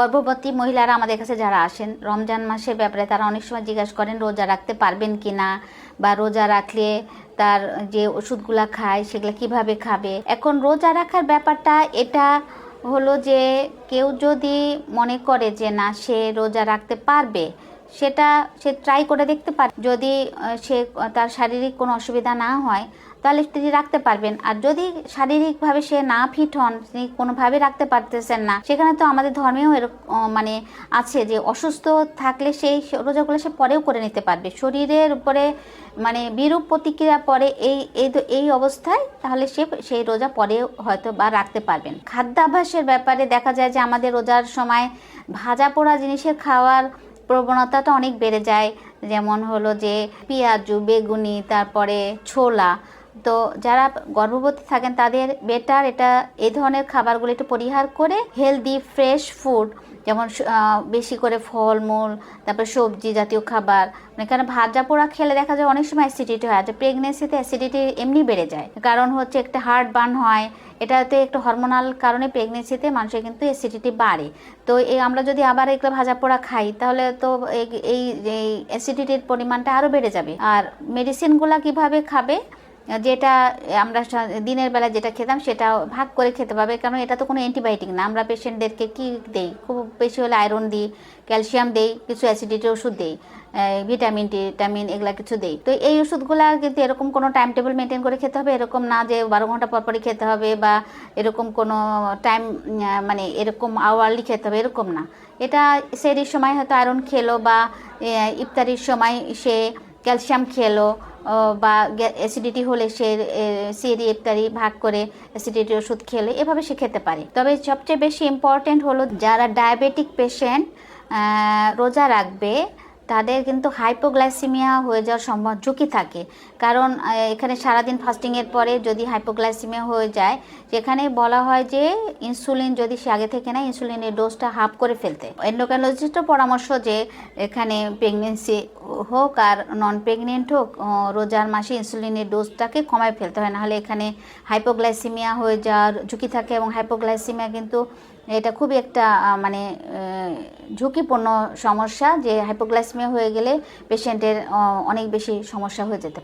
গর্ভবতী মহিলারা আমাদের কাছে যারা আসেন, রমজান মাসের ব্যাপারে তারা অনেক সময় জিজ্ঞাসা করেন, রোজা রাখতে পারবেন কি না বা রোজা রাখলে তার যে ওষুধগুলা খায়, সেগুলো কীভাবে খাবে? এখন রোজা রাখার ব্যাপারটা, এটা হলো যে কেউ যদি মনে করে যে না, সে রোজা রাখতে পারবে, সেটা সে ট্রাই করে দেখতে পারে যদি সে, তার শারীরিক কোনো অসুবিধা না হয় তাহলে তিনি রাখতে পারবেন। আর যদি শারীরিকভাবে সে না ফিট হন, তিনি কোনোভাবে রাখতে পারতেছেন না, সেখানে তো আমাদের ধর্মেও এরকম মানে আছে যে অসুস্থ থাকলে সেই রোজাগুলো সে পরেও করে নিতে পারবে। শরীরের উপরে মানে বিরূপ প্রতিক্রিয়া পরে এই এই এই অবস্থায়, তাহলে সে সেই রোজা পরেও হয়তো বা রাখতে পারবেন। খাদ্যাভ্যাসের ব্যাপারে দেখা যায় যে আমাদের রোজার সময় ভাজা পোড়া জিনিসের খাওয়ার প্রবণতাটা অনেক বেড়ে যায়। যেমন হলো যে পেঁয়াজু, বেগুনি, তারপরে ছোলা তো যারা গর্ভবতী থাকেন, তাদের বেটার এটা, এই ধরনের খাবারগুলো একটু পরিহার করে হেলদি ফ্রেশ ফুড যেমন বেশি করে ফলমূল, তারপর সবজি জাতীয় খাবার মানে কারণ ভাজা পোড়া খেলে দেখা যায় অনেক সময় অ্যাসিডিটি হয়, আর প্রেগনেন্সিতে অ্যাসিডিটি এমনি বেড়ে যায়। কারণ হচ্ছে একটা হার্ট বার্ন হয়, এটাতে একটু হরমোনাল কারণে প্রেগনেন্সিতে মানুষের কিন্তু অ্যাসিডিটি বাড়ে। তো এই আমরা যদি আবার এগুলো ভাজা পোড়া খাই, তাহলে তো এই এই অ্যাসিডিটির পরিমাণটা আরও বেড়ে যাবে। আর মেডিসিনগুলো কীভাবে খাবে? যেটা আমরা দিনের বেলা যেটা খেতাম সেটা ভাগ করে খেতে পাবে কারণ এটা তো কোনো অ্যান্টিবায়োটিক না। আমরা পেশেন্টদেরকে কি দেই? খুব বেশি হলে আয়রন দিই ক্যালসিয়াম দেই, কিছু অ্যাসিডিটির ওষুধ দেই ভিটামিন টিটামিন এগুলা কিছু দেই। তো এই ওষুধগুলা কিন্তু এরকম কোনো টাইম টেবিল মেনটেন করে খেতে হবে। এরকম না যে বারো ঘণ্টা পর পরই খেতে হবে বা এরকম কোনো টাইম মানে এরকম আওয়ারলি খেতে হবে, এরকম না। এটা সেরির সময় হয়তো আয়রন খেলো বা ইফতারির সময় সে ক্যালসিয়াম খেলো বা অ্যাসিডিটি হলে সে সি সিএডি ইফতারি ভাগ করে অ্যাসিডিটি ওষুধ খেলে এভাবে সে খেতে পারে। তবে সবচেয়ে বেশি ইম্পর্টেন্ট হলো যারা ডায়াবেটিক পেশেন্ট রোজা রাখবে তাদের কিন্তু হাইপোগ্লাইসিমিয়া হয়ে যাওয়ার সম্ভব ঝুঁকি থাকে। কারণ এখানে সারাদিন ফাস্টিংয়ের পরে যদি হাইপোগ্লাইসিমিয়া হয়ে যায়, যেখানে বলা হয় যে ইনসুলিন যদি সে আগে থেকে না ইনসুলিনের ডোজটা হাফ করে ফেলতে। এন্ডোক্রাইনোলজিস্টের পরামর্শ যে এখানে প্রেগনেন্সি হোক আর নন প্রেগনেন্ট হোক রোজার মাসে ইনসুলিনের ডোজটাকে কমায় ফেলতে হয়। নাহলে এখানে হাইপোগ্লাইসিমিয়া হয়ে যাওয়ার ঝুঁকি থাকে এবং হাইপোগ্লাইসিমিয়া কিন্তু এটা খুবই একটা মানে ঝুঁকিপূর্ণ সমস্যা যে হাইপোগ্লাইসমিয়া হয়ে গেলে পেশেন্টের অনেক বেশি সমস্যা হয়ে যেতে